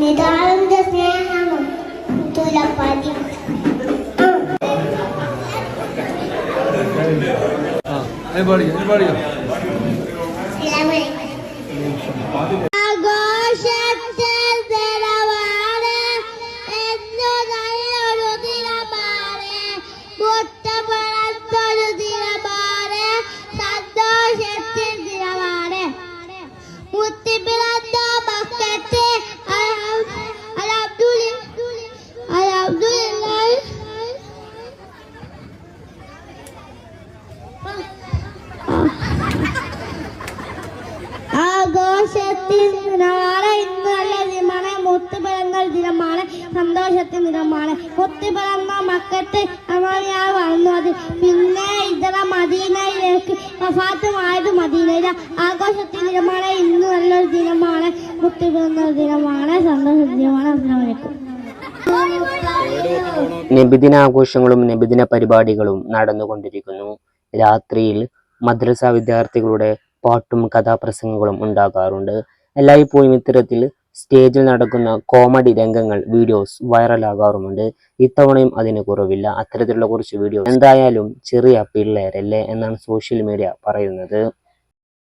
നിതാളന്റെ സ്നേഹം തുലപ്പാതി പാടിക്കോ പാടിക്കോ ആഘോഷത്തിൽ ദിനമാണ് ഇന്ന് നല്ല ദിനമാണ്. മുത്ത് പിറന്ന ദിനമാണ്. സന്തോഷത്തിൽ ദിനമാണ് മുത്ത് പിറന്ന മക്കത്ത് അമാനിയാ വന്നത് പിന്നെ ഇതര മദീനയിലേക്ക് വഫാത്തുമായത് മദീനയില ആഘോഷത്തിൽ ദിനമാണ്. ഇന്ന് നല്ലൊരു ദിനമാണ്. മുത്ത് പിറന്ന ദിനമാണ്. സന്തോഷ ദിനമാണ് നിബിദിന ആഘോഷങ്ങളും നബിദിന പരിപാടികളും നടന്നുകൊണ്ടിരിക്കുന്നു. രാത്രിയിൽ മദ്രസ വിദ്യാർത്ഥികളുടെ പാട്ടും കഥാപ്രസംഗങ്ങളും ഉണ്ടാകാറുണ്ട്. എല്ലായ്പ്പോഴും ഇത്തരത്തിൽ സ്റ്റേജിൽ നടക്കുന്ന കോമഡി രംഗങ്ങൾ വീഡിയോസ് വൈറലാകാറുമുണ്ട് ഇത്തവണയും അതിന് കുറവില്ല. അത്തരത്തിലുള്ള കുറച്ച് വീഡിയോ എന്തായാലും ചെറിയ പിള്ളേരല്ലേ എന്നാണ് സോഷ്യൽ മീഡിയ പറയുന്നത്.